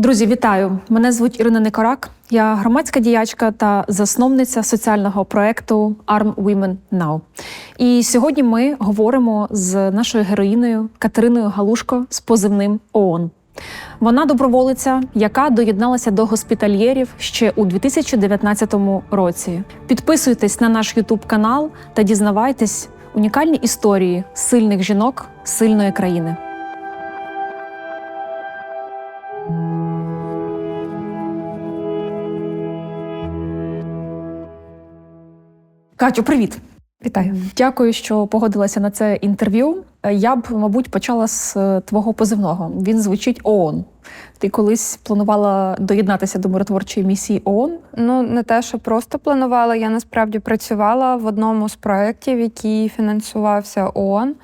Друзі, вітаю! Мене звуть Ірина Никорак. Я громадська діячка та засновниця соціального проекту Arm Women Now. І сьогодні ми говоримо з нашою героїною Катериною Галушко з позивним ООН. Вона доброволиця, яка доєдналася до госпітальєрів ще у 2019 році. Підписуйтесь на наш Ютуб канал та дізнавайтесь унікальні історії сильних жінок сильної країни. Катю, привіт! Вітаю. Дякую, що погодилася на це інтерв'ю. Е, Я б, мабуть, почала з е, твого позивного. Він звучить ООН. Ти колись планувала доєднатися до миротворчої місії ООН. Ну не те, що просто планувала. Я насправді працювала в одному з проєктів, який фінансувався ООН.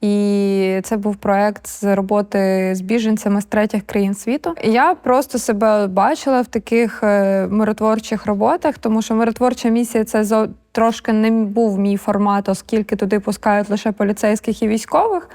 І це був проект з роботи з біженцями з третіх країн світу. Я просто себе бачила в таких е, миротворчих роботах, тому що миротворча місія це трошки не був мій формат, оскільки туди пускають лише поліцейських і військових.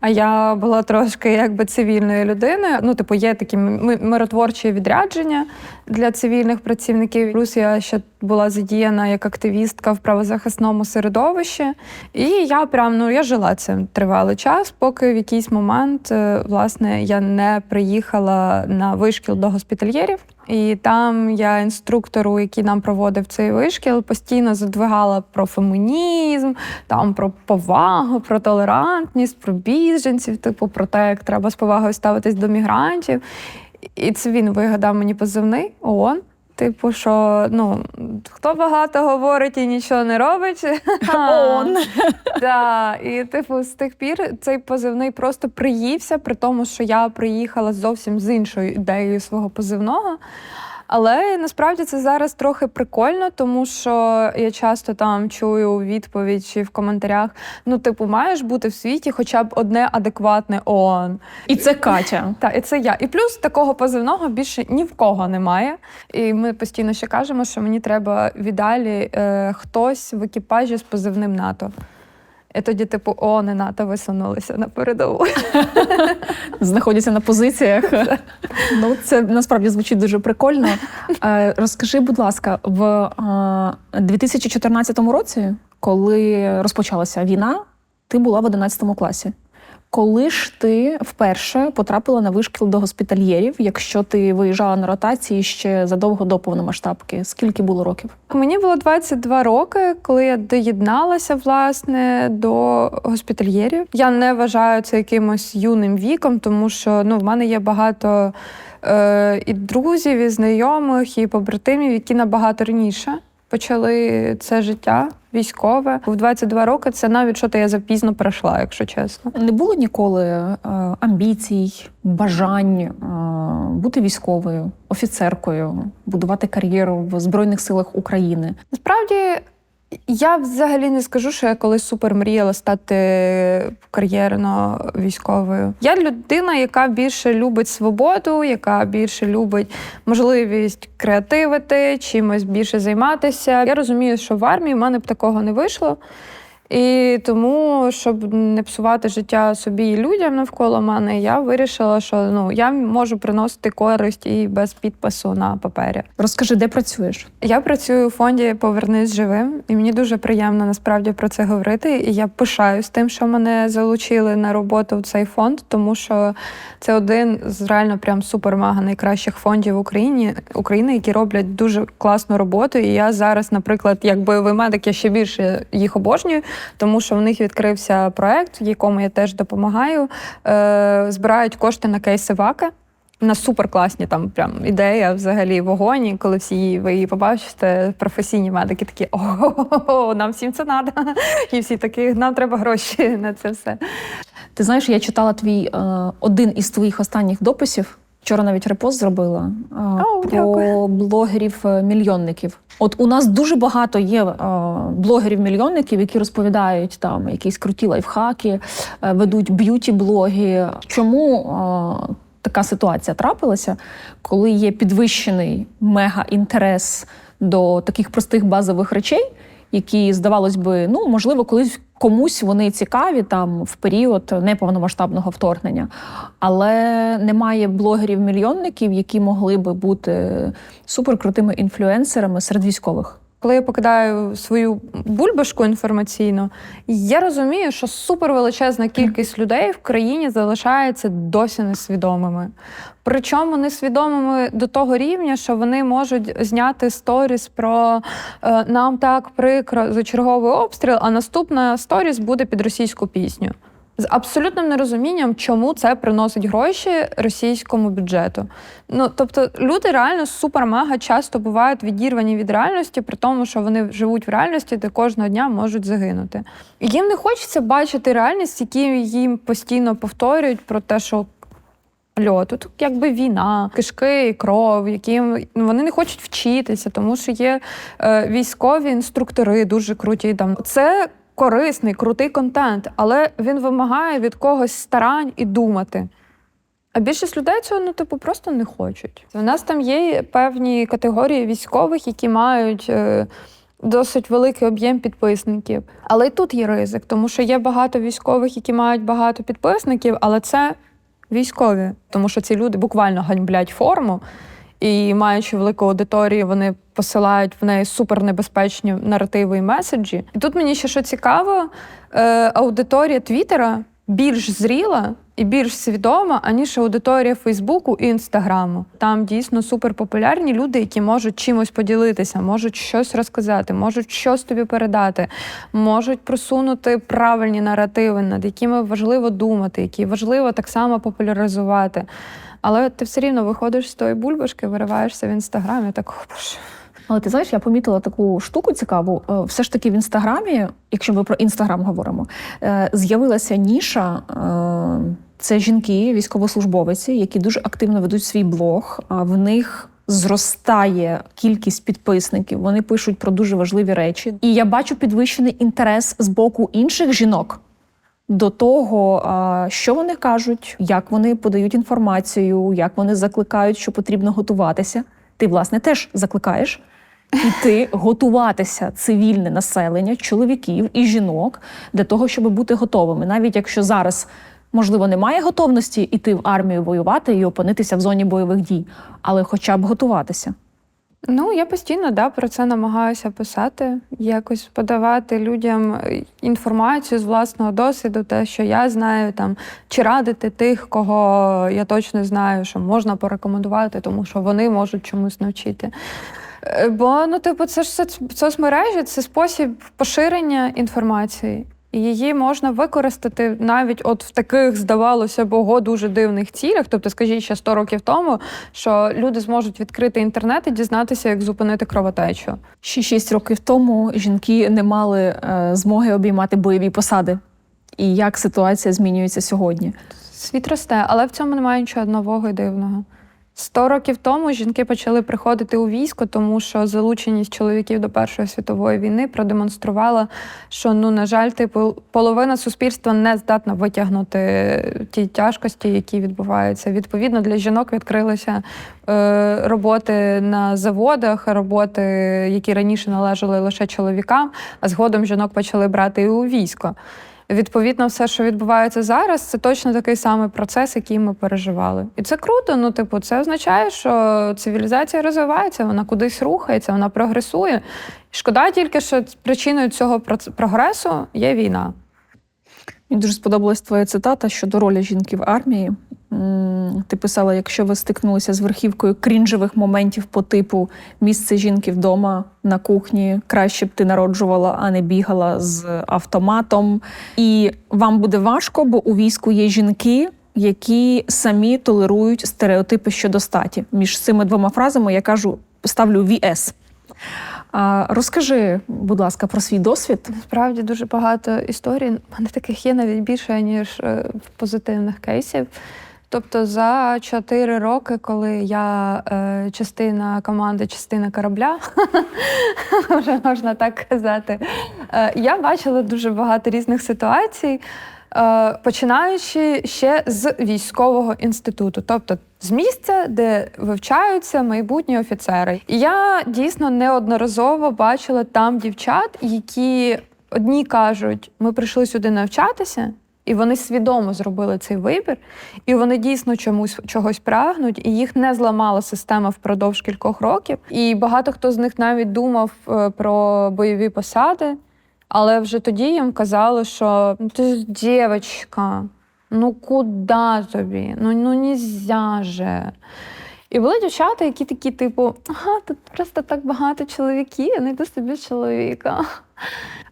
А я була трошки якби цивільною людиною. Ну, типу, є такі ми- миротворчі відрядження для цивільних працівників. Плюс я ще була задіяна як активістка в правозахисному середовищі. І я прям ну я жила цим тривалий час, поки в якийсь момент е, власне я не приїхала на вишкіл до госпітальєрів. І там я інструктору, який нам проводив цей вишкіл, постійно задвигала про фемінізм, там про повагу, про толерантність, про біженців, типу про те, як треба з повагою ставитись до мігрантів. І це він вигадав мені позивний ООН. Типу, що ну хто багато говорить і нічого не робить. Так, і типу, з тих пір цей позивний просто приївся, при тому, що я приїхала зовсім з іншою ідеєю свого позивного. Але насправді це зараз трохи прикольно, тому що я часто там чую відповідь чи в коментарях: ну, типу, маєш бути в світі хоча б одне адекватне ООН. І це Катя. Так, і це я. І плюс такого позивного більше ні в кого немає. І ми постійно ще кажемо, що мені треба віддалі е, хтось в екіпажі з позивним НАТО. І тоді, типу, о, не НАТО висунулися на передову. Знаходяться на позиціях. Ну, це насправді звучить дуже прикольно. Е, Розкажи, будь ласка, в е, 2014 році, коли розпочалася війна, ти була в 11 класі. Коли ж ти вперше потрапила на вишкіл до госпітальєрів, якщо ти виїжджала на ротації ще задовго до повномасштабки? Скільки було років? Мені було 22 роки, коли я доєдналася власне до госпітальєрів. Я не вважаю це якимось юним віком, тому що ну, в мене є багато е, і друзів, і знайомих, і побратимів, які набагато раніше почали це життя військове. В 22 роки це навіть що то я запізно пройшла, якщо чесно. Не було ніколи е, амбіцій, бажань е, бути військовою, офіцеркою, будувати кар'єру в Збройних силах України. Насправді, я взагалі не скажу, що я колись супер мріяла стати кар'єрно військовою. Я людина, яка більше любить свободу, яка більше любить можливість креативити, чимось більше займатися. Я розумію, що в армії в мене б такого не вийшло. І тому, щоб не псувати життя собі і людям навколо мене, я вирішила, що ну я можу приносити користь і без підпису на папері. Розкажи, де працюєш? Я працюю у фонді Повернись живим, і мені дуже приємно насправді про це говорити. І я пишаюсь тим, що мене залучили на роботу в цей фонд, тому що це один з реально прям супер-мега найкращих фондів в Україні України, які роблять дуже класну роботу. І я зараз, наприклад, як бойовий медик, я ще більше їх обожнюю, тому що в них відкрився проект, в якому я теж допомагаю. Е, збирають кошти на кейси ВАКа. На супер класні там прям ідея взагалі вогонь. Коли всі ви її побачите, професійні медики такі о, нам всім це треба. І всі такі, нам треба гроші на це все. Ти знаєш, я читала твій е, один із твоїх останніх дописів. Вчора навіть репост зробила е, О, про дякую. блогерів-мільйонників. От у нас дуже багато є е, блогерів-мільйонників, які розповідають там якісь круті лайфхаки, е, ведуть б'юті-блоги. Чому е, така ситуація трапилася, коли є підвищений мега інтерес до таких простих базових речей? Які, здавалось би, ну можливо, колись комусь вони цікаві там в період неповномасштабного вторгнення, але немає блогерів-мільйонників, які могли би бути суперкрутими інфлюенсерами серед військових. Коли я покидаю свою бульбашку інформаційну, я розумію, що супервеличезна кількість людей в країні залишається досі несвідомими. Причому несвідомими до того рівня, що вони можуть зняти сторіс про е, нам так прикро за черговий обстріл, а наступна сторіс буде під російську пісню. З абсолютним нерозумінням, чому це приносить гроші російському бюджету. Ну тобто люди реально супер-мега часто бувають відірвані від реальності, при тому, що вони живуть в реальності, де кожного дня можуть загинути. Їм не хочеться бачити реальність, які їм постійно повторюють про те, що. Альо, тут якби війна, кишки, і кров, ну, вони не хочуть вчитися, тому що є е, військові інструктори дуже круті. Там це корисний, крутий контент, але він вимагає від когось старань і думати. А більшість людей цього ну, типу, просто не хочуть. У нас там є певні категорії військових, які мають. Е, Досить великий об'єм підписників. Але й тут є ризик, тому що є багато військових, які мають багато підписників, але це військові, тому що ці люди буквально ганьблять форму, і маючи велику аудиторію, вони посилають в неї супернебезпечні наративи і меседжі. І тут мені ще що цікаво, е, аудиторія Твіттера більш зріла і більш свідома, аніж аудиторія Фейсбуку і Інстаграму. Там дійсно суперпопулярні люди, які можуть чимось поділитися, можуть щось розказати, можуть щось тобі передати, можуть просунути правильні наративи, над якими важливо думати, які важливо так само популяризувати. Але ти все рівно виходиш з тої бульбашки, вириваєшся в інстаграмі, так «О, боже. Але ти знаєш, я помітила таку штуку цікаву. Е, Все ж таки в інстаграмі, якщо ми про інстаграм говоримо, е, з'явилася ніша. е, Це жінки, військовослужбовиці, які дуже активно ведуть свій блог. В них зростає кількість підписників. Вони пишуть про дуже важливі речі. І я бачу підвищений інтерес з боку інших жінок до того, що вони кажуть, як вони подають інформацію, як вони закликають, що потрібно готуватися. Ти, власне, теж закликаєш іти готуватися цивільне населення, чоловіків і жінок для того, щоб бути готовими, навіть якщо зараз. Можливо, немає готовності йти в армію воювати і опинитися в зоні бойових дій, але хоча б готуватися. Ну, я постійно да, про це намагаюся писати, якось подавати людям е, інформацію з власного досвіду, те, що я знаю, там, чи радити тих, кого я точно знаю, що можна порекомендувати, тому що вони можуть чомусь навчити. Е, Бо, ну, типу, це ж соцмережі це спосіб поширення інформації. І її можна використати навіть от в таких, здавалося б, ого, дуже дивних цілях. Тобто, скажіть ще 100 років тому, що люди зможуть відкрити інтернет і дізнатися, як зупинити кровотечу. Ще шість років тому жінки не мали е, змоги обіймати бойові посади. І як ситуація змінюється сьогодні? Світ росте, але в цьому немає нічого нового і дивного. Сто років тому жінки почали приходити у військо, тому що залученість чоловіків до Першої світової війни продемонструвала, що ну на жаль, типу, половина суспільства не здатна витягнути ті тяжкості, які відбуваються. Відповідно, для жінок відкрилися е, роботи на заводах, роботи, які раніше належали лише чоловікам, а згодом жінок почали брати і у військо. Відповідно, все, що відбувається зараз, це точно такий самий процес, який ми переживали. І це круто. Ну, типу, це означає, що цивілізація розвивається, вона кудись рухається, вона прогресує. Шкода тільки, що причиною цього прогресу є війна. Мені дуже сподобалась твоя цитата щодо ролі жінки в армії. Ти писала: якщо ви стикнулися з верхівкою крінжевих моментів по типу місце жінки вдома на кухні, краще б ти народжувала, а не бігала з автоматом. І вам буде важко, бо у війську є жінки. Які самі толерують стереотипи щодо статі. Між цими двома фразами я кажу, ставлю VS. Розкажи, будь ласка, про свій досвід. Справді дуже багато історій. У мене таких є навіть більше, ніж е, позитивних кейсів. Тобто за чотири роки, коли я е, частина команди, частина корабля, вже можна так казати, е, я бачила дуже багато різних ситуацій. Е, починаючи ще з військового інституту, тобто з місця, де вивчаються майбутні офіцери. Я дійсно неодноразово бачила там дівчат, які одні кажуть, ми прийшли сюди навчатися. І вони свідомо зробили цей вибір, і вони дійсно чомусь чогось прагнуть, і їх не зламала система впродовж кількох років. І багато хто з них навіть думав е, про бойові посади, але вже тоді їм казали, що ну ти ж дівчинка, ну куди тобі? Ну ну нельзя же. І були дівчата, які такі, типу, ага, тут просто так багато чоловіків, я знайду собі чоловіка.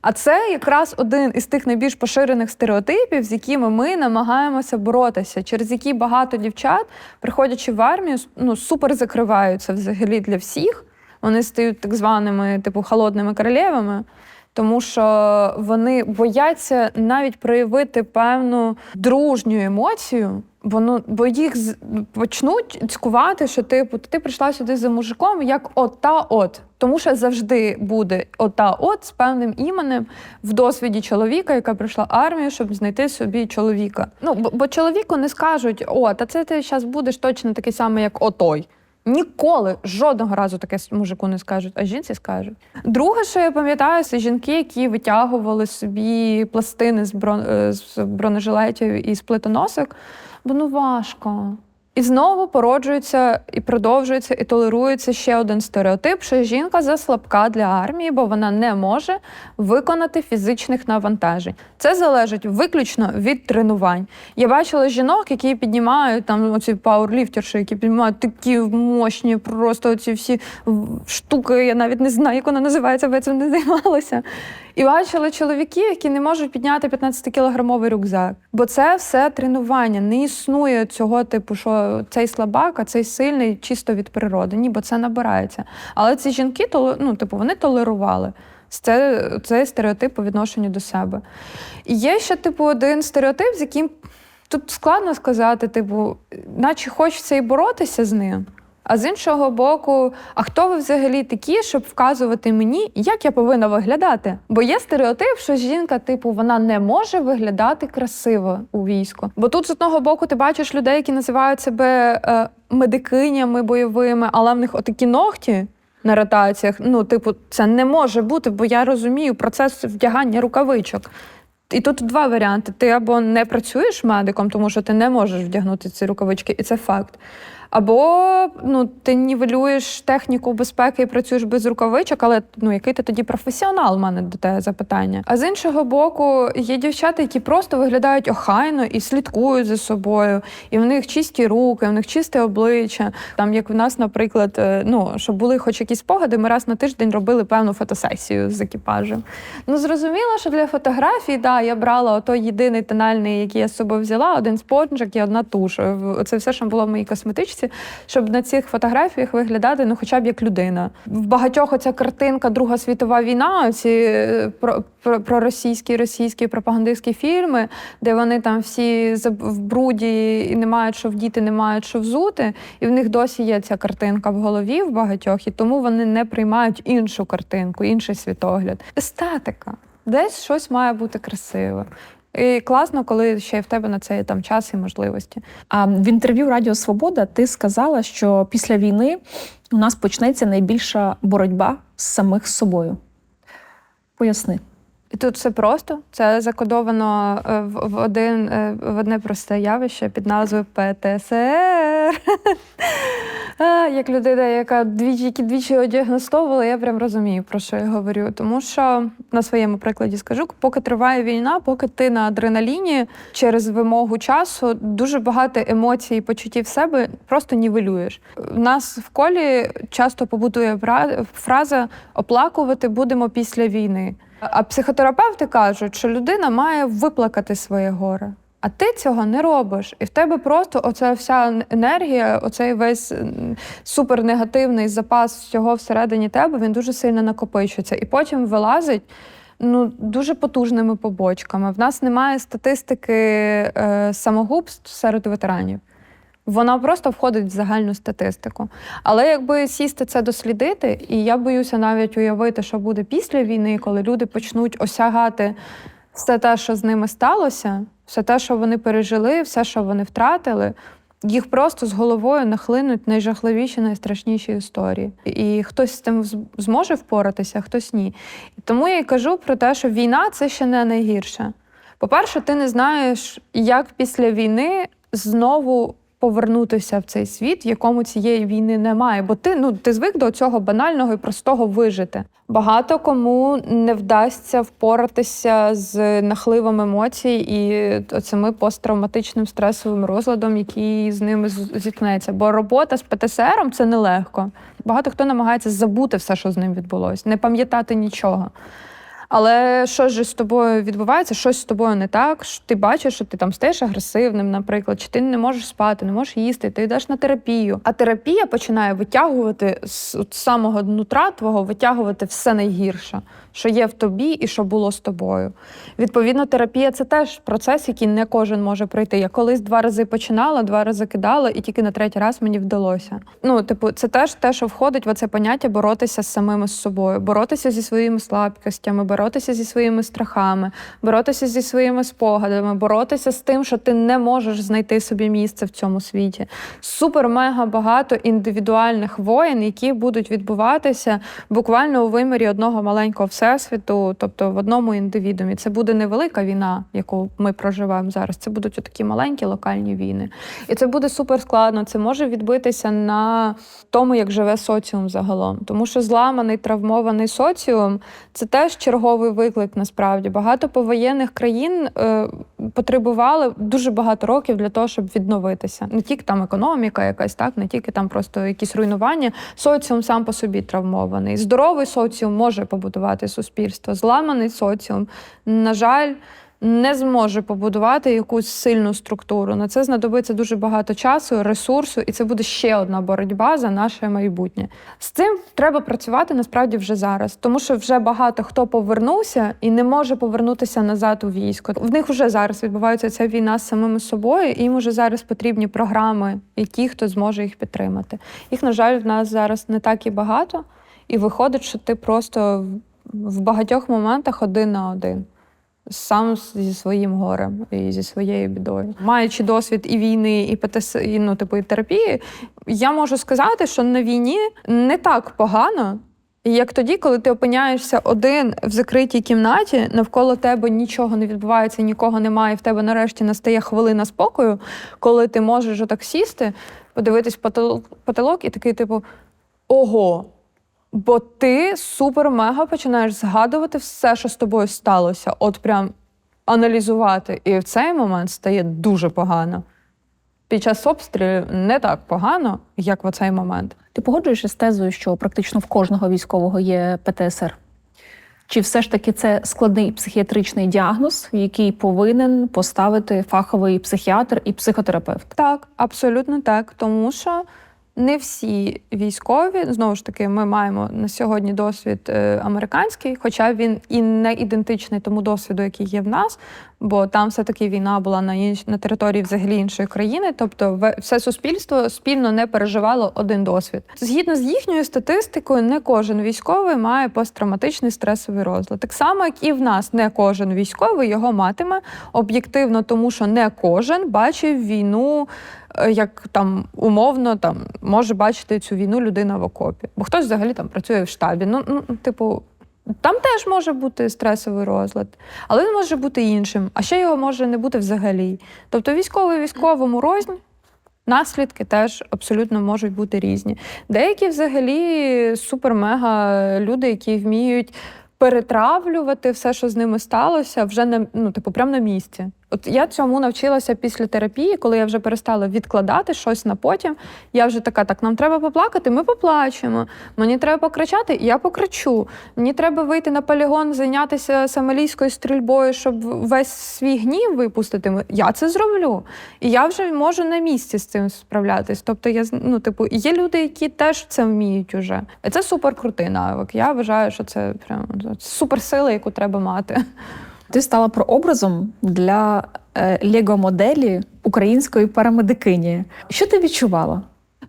А це якраз один із тих найбільш поширених стереотипів, з якими ми намагаємося боротися, через які багато дівчат, приходячи в армію, ну супер закриваються взагалі для всіх. Вони стають так званими, типу, холодними королевами, тому що вони бояться навіть проявити певну дружню емоцію. Бо ну бо їх почнуть цькувати, що типу ти прийшла сюди за мужиком, як ота от. Тому що завжди буде ота от з певним іменем в досвіді чоловіка, яка прийшла армію, щоб знайти собі чоловіка. Ну бо, бо чоловіку не скажуть, о, та це ти зараз будеш точно такий самий, як отой. Ніколи жодного разу таке мужику не скажуть, а жінці скажуть. Друге, що я пам'ятаю, це жінки, які витягували собі пластини з, брон... е, з бронежилетів і з плитоносок, бо ну важко. І знову породжується і продовжується, і толерується ще один стереотип, що жінка заслабка для армії, бо вона не може виконати фізичних навантажень. Це залежить виключно від тренувань. Я бачила жінок, які піднімають там оці пауерліфтерші, які піднімають такі мощні, просто ці всі штуки. Я навіть не знаю, як вона називається, бо я цим не займалася. І бачила чоловіків, які не можуть підняти 15-кілограмовий рюкзак. Бо це все тренування. Не існує цього типу, що цей слабак, а цей сильний чисто від природи. Ні, бо це набирається. Але ці жінки ну, типу, вони толерували. Це, цей стереотип по відношенню до себе. І є ще, типу, один стереотип, з яким тут складно сказати, типу, наче хочеться і боротися з ним. А з іншого боку, а хто ви взагалі такі, щоб вказувати мені, як я повинна виглядати? Бо є стереотип, що жінка, типу, вона не може виглядати красиво у війську. Бо тут з одного боку ти бачиш людей, які називають себе е, медикинями бойовими, але в них отакі ногті. На ротаціях, ну, типу, це не може бути, бо я розумію процес вдягання рукавичок. І тут два варіанти: ти або не працюєш медиком, тому що ти не можеш вдягнути ці рукавички, і це факт. Або ну, ти нівелюєш техніку безпеки і працюєш без рукавичок, але ну, який ти тоді професіонал, у мене до тебе запитання. А з іншого боку, є дівчата, які просто виглядають охайно і слідкують за собою, і в них чисті руки, в них чисте обличчя. Там, як в нас, наприклад, е, ну, щоб були хоч якісь спогади, ми раз на тиждень робили певну фотосесію з екіпажем. Ну, зрозуміло, що для фотографій, да, я брала той єдиний тональний, який я з собою взяла, один спонжик і одна туш. Це все, що було в моїй косметичці, щоб на цих фотографіях виглядати ну, хоча б як людина. В багатьох оця картинка Друга світова війна, ці е, про, про, про російські пропагандистські фільми, де вони там всі в бруді і не мають що вдіти, не мають що взути. І в них досі є ця картинка в голові в багатьох, і тому вони не приймають іншу картинку, інший світогляд. Естетика. Десь щось має бути красиве. І класно, коли ще в тебе на це там час і можливості. А в інтерв'ю Радіо Свобода ти сказала, що після війни у нас почнеться найбільша боротьба з самих собою. Поясни. Тут все просто. Це закодовано е, в, в один е, в одне просте явище під назвою ПТСР. Як людина, яка двічі, які двічі діагностовувала, я прям розумію, про що я говорю. Тому що на своєму прикладі скажу, поки триває війна, поки ти на адреналіні через вимогу часу, дуже багато емоцій і почуттів себе просто нівелюєш. У нас в колі часто побутує фраза оплакувати будемо після війни. А психотерапевти кажуть, що людина має виплакати своє горе. А ти цього не робиш. І в тебе просто оця вся енергія, оцей весь супернегативний запас всього всередині тебе, він дуже сильно накопичується. І потім вилазить ну, дуже потужними побочками. В нас немає статистики е, самогубств серед ветеранів. Вона просто входить в загальну статистику. Але якби сісти це дослідити, і я боюся навіть уявити, що буде після війни, коли люди почнуть осягати все те, що з ними сталося, все те, що вони пережили, все, що вони втратили, їх просто з головою нахлинуть найжахливіші, найстрашніші історії. І хтось з тим зможе впоратися, а хтось ні. І тому я й кажу про те, що війна це ще не найгірше. По-перше, ти не знаєш, як після війни знову повернутися в цей світ, в якому цієї війни немає. Бо ти ну ти звик до цього банального і простого вижити. Багато кому не вдасться впоратися з нахливом емоцій і цими посттравматичним стресовим розладом, який з ними зіткнеться. Бо робота з ПТСРом це нелегко. Багато хто намагається забути все, що з ним відбулося, не пам'ятати нічого. Але що ж з тобою відбувається, щось з тобою не так. Ти бачиш, що ти там стаєш агресивним, наприклад, чи ти не можеш спати, не можеш їсти, ти йдеш на терапію. А терапія починає витягувати з самого нутра твого, витягувати все найгірше, що є в тобі і що було з тобою. Відповідно, терапія це теж процес, який не кожен може пройти. Я колись два рази починала, два рази кидала, і тільки на третій раз мені вдалося. Ну, типу, це теж те, що входить в оце поняття боротися з самими з собою, боротися зі своїми слабкостями, боротися зі своїми страхами, боротися зі своїми спогадами, боротися з тим, що ти не можеш знайти собі місце в цьому світі. Супер-мега багато індивідуальних воєн, які будуть відбуватися буквально у вимірі одного маленького всесвіту, тобто в одному індивідумі. Це буде невелика війна, яку ми проживаємо зараз. Це будуть такі маленькі локальні війни. І це буде супер складно. Це може відбитися на тому, як живе соціум загалом. Тому що зламаний, травмований соціум це теж черговий виклик. Насправді багато повоєнних країн е, потребували дуже багато років для того, щоб відновитися. Не тільки там економіка, якась так, не тільки там просто якісь руйнування. Соціум сам по собі травмований. Здоровий соціум може побудувати суспільство. Зламаний соціум, на жаль. Не зможе побудувати якусь сильну структуру. На це знадобиться дуже багато часу, ресурсу, і це буде ще одна боротьба за наше майбутнє. З цим треба працювати насправді вже зараз, тому що вже багато хто повернувся і не може повернутися назад у військо. В них вже зараз відбувається ця війна з самими собою, і їм вже зараз потрібні програми, і ті, хто зможе їх підтримати. Їх, на жаль, в нас зараз не так і багато, і виходить, що ти просто в- багатьох моментах один на один. Сам зі своїм горем і зі своєю бідою, маючи досвід і війни, і ПТС, і, ну, типу, і терапії, я можу сказати, що на війні не так погано, як тоді, коли ти опиняєшся один в закритій кімнаті, навколо тебе нічого не відбувається, нікого немає, і в тебе нарешті настає хвилина спокою, коли ти можеш отак сісти, подивитись потолок і такий, типу, ого. Бо ти супер-мега починаєш згадувати все, що з тобою сталося, от прям аналізувати. І в цей момент стає дуже погано. Під час обстрілів не так погано, як в цей момент. Ти погоджуєшся з тезою, що практично в кожного військового є ПТСР? Чи все ж таки це складний психіатричний діагноз, який повинен поставити фаховий психіатр і психотерапевт? Так, абсолютно так. Тому що не всі військові, знову ж таки, ми маємо на сьогодні досвід е, американський, хоча він і не ідентичний тому досвіду, який є в нас, бо там все-таки війна була на інш... на території взагалі іншої країни. Тобто, все суспільство спільно не переживало один досвід. Згідно з їхньою статистикою, не кожен військовий має посттравматичний стресовий розлад. Так само, як і в нас, не кожен військовий його матиме об'єктивно, тому що не кожен бачив війну. Е, Як там умовно там може бачити цю війну людина в окопі, бо хтось взагалі там працює в штабі. Ну, ну типу, там теж може бути стресовий розлад, але він може бути іншим, а ще його може не бути взагалі. Тобто військовий військовому рознь, наслідки теж абсолютно можуть бути різні. Деякі взагалі супер-мега люди, які вміють перетравлювати все, що з ними сталося, вже на ну, типу, прямо на місці. От я цьому навчилася після терапії, коли я вже перестала відкладати щось на потім. Я вже така, так, нам треба поплакати, ми поплачемо. Мені треба покричати, я покричу. Мені треба вийти на полігон, зайнятися самалійською стрільбою, щоб весь свій гнів випустити. Я це зроблю. І я вже можу на місці з цим справлятись. Тобто, я ну, типу, є люди, які теж це вміють уже. Це супер крутий навик. Я вважаю, що це прям суперсила, яку треба мати. Ти стала прообразом для е, лего-моделі української парамедикині. Що ти відчувала?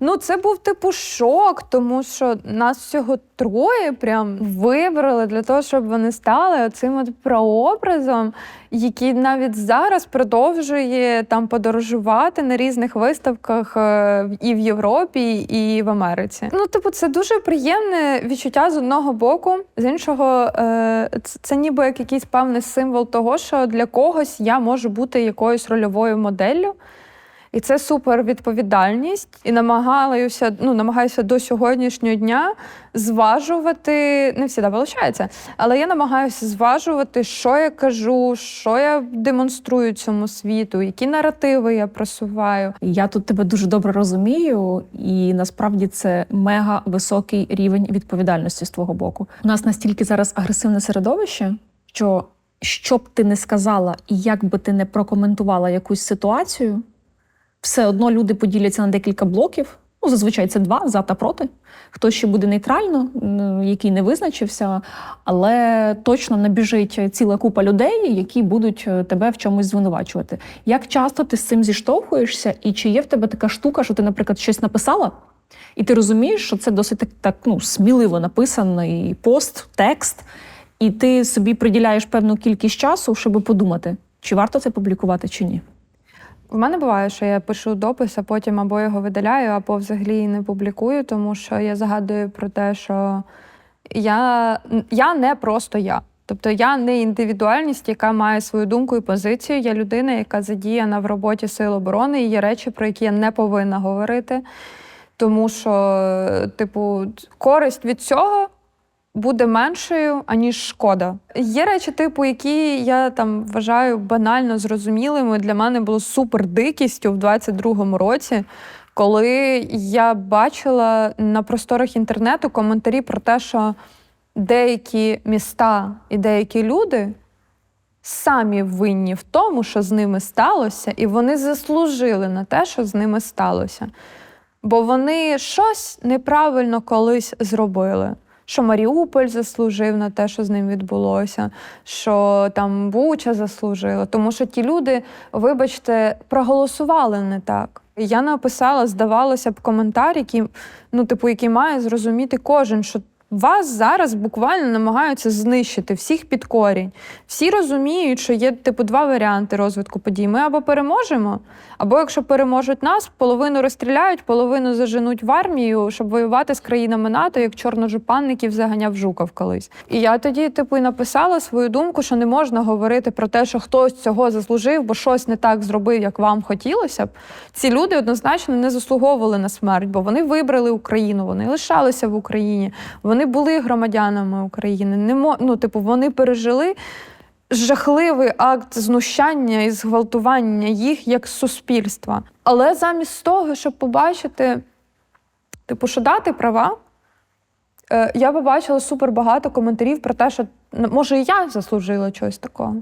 Ну, це був типу шок, тому що нас всього троє прям вибрали для того, щоб вони стали оцим от прообразом, який навіть зараз продовжує там подорожувати на різних виставках е, і в Європі, і в Америці. Ну, типу, це дуже приємне відчуття з одного боку, з іншого, е, це, це ніби як якийсь певний символ того, що для когось я можу бути якоюсь рольовою моделлю. І це супер відповідальність. І намагаюся, ну, намагаюся до сьогоднішнього дня зважувати. Не завжди виходить, але я намагаюся зважувати, що я кажу, що я демонструю цьому світу, які наративи я просуваю. Я тут тебе дуже добре розумію, і насправді це мега високий рівень відповідальності з твого боку. У нас настільки зараз агресивне середовище, що що б ти не сказала, і як би ти не прокоментувала якусь ситуацію, все одно люди поділяться на декілька блоків. Ну, зазвичай це два за та проти. Хтось ще буде нейтрально, який не визначився, але точно набіжить ціла купа людей, які будуть е, тебе в чомусь звинувачувати. Як часто ти з цим зіштовхуєшся, і чи є в тебе така штука, що ти, наприклад, щось написала, і ти розумієш, що це досить так, так ну, сміливо написаний пост, текст, і ти собі приділяєш певну кількість часу, щоб подумати, чи варто це публікувати, чи ні. В мене буває, що я пишу допис, а потім або його видаляю, або взагалі не публікую, тому що я згадую про те, що я, я не просто я. Тобто я не індивідуальність, яка має свою думку і позицію. Я людина, яка задіяна в роботі Сил оборони, і є речі, про які я не повинна говорити. Тому що, типу, користь від цього буде меншою, аніж шкода. Є речі, типу, які я там вважаю банально зрозумілими. Для мене було супер дикістю в 22-му році, коли я бачила на просторах інтернету коментарі про те, що деякі міста і деякі люди. Самі винні в тому, що з ними сталося, і вони заслужили на те, що з ними сталося. Бо вони щось неправильно колись зробили що Маріуполь заслужив на те, що з ним відбулося, що там Буча заслужила. Тому що ті люди, вибачте, проголосували не так. Я написала, здавалося б, коментар, який, ну, типу, який має зрозуміти кожен, що вас зараз буквально намагаються знищити всіх під корінь. Всі розуміють, що є типу два варіанти розвитку подій. Ми або переможемо, або якщо переможуть нас, половину розстріляють, половину заженуть в армію, щоб воювати з країнами НАТО, як чорножупанників заганяв Жуков колись. І я тоді, типу, і написала свою думку, що не можна говорити про те, що хтось цього заслужив, бо щось не так зробив, як вам хотілося б. Ці люди однозначно не заслуговували на смерть, бо вони вибрали Україну, вони лишалися в Україні. Вони були громадянами України. Не мо... ну, типу, вони пережили жахливий акт знущання і зґвалтування їх як суспільства. Але замість того, щоб побачити, типу, що дати права, е, я побачила супер багато коментарів про те, що може і я заслужила чогось такого.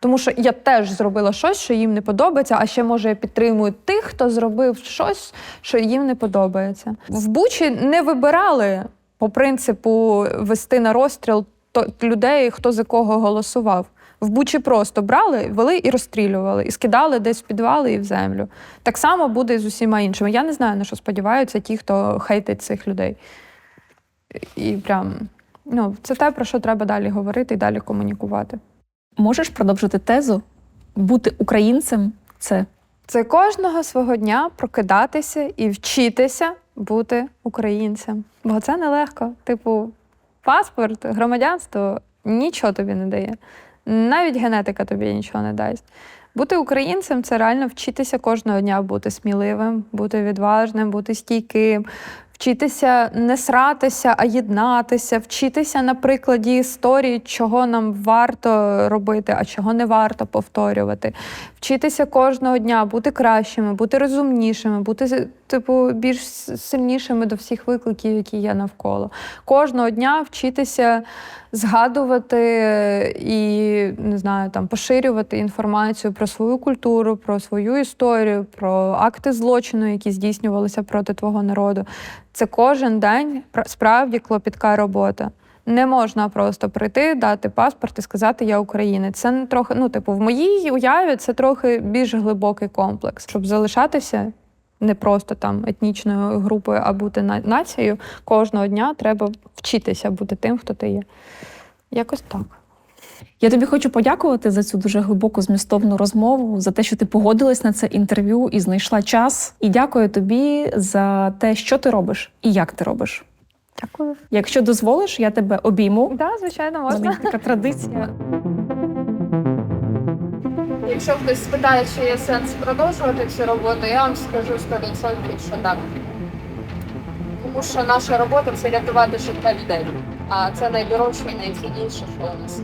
Тому що я теж зробила щось, що їм не подобається, а ще може я підтримую тих, хто зробив щось, що їм не подобається. В Бучі не вибирали по принципу вести на розстріл людей, хто за кого голосував. В Бучі просто брали, вели і розстрілювали, і скидали десь в підвали і в землю. Так само буде і з усіма іншими. Я не знаю, на що сподіваються ті, хто хейтить цих людей. І прям ну, це те, про що треба далі говорити і далі комунікувати. Можеш продовжити тезу? Бути українцем це. Це кожного свого дня прокидатися і вчитися бути українцем. Бо це нелегко. Типу, паспорт, громадянство нічого тобі не дає. Навіть генетика тобі нічого не дасть. Бути українцем це реально вчитися кожного дня бути сміливим, бути відважним, бути стійким, вчитися не сратися, а єднатися, вчитися на прикладі історії, чого нам варто робити, а чого не варто повторювати. Вчитися кожного дня бути кращими, бути розумнішими, бути типу більш сильнішими до всіх викликів, які є навколо. Кожного дня вчитися згадувати і не знаю, там поширювати інформацію про свою культуру, про свою історію, про акти злочину, які здійснювалися проти твого народу. Це кожен день справді клопітка робота. Не можна просто прийти, дати паспорт і сказати Я українець. Це не трохи, ну, типу, в моїй уяві це трохи більш глибокий комплекс, щоб залишатися не просто там етнічною групою, а бути на- нацією, кожного дня треба вчитися бути тим, хто ти є. Якось так. Я тобі хочу подякувати за цю дуже глибоку змістовну розмову, за те, що ти погодилась на це інтерв'ю і знайшла час. І дякую тобі за те, що ти робиш і як ти робиш. Дякую. Якщо дозволиш, я тебе обійму. Так, звичайно, У можна. є така традиція. Якщо хтось спитає, чи є сенс продовжувати цю роботу, я вам скажу 100% що так. Тому що наша робота це рятувати життя людей. А це найдорожче і найцінніше, що у нас.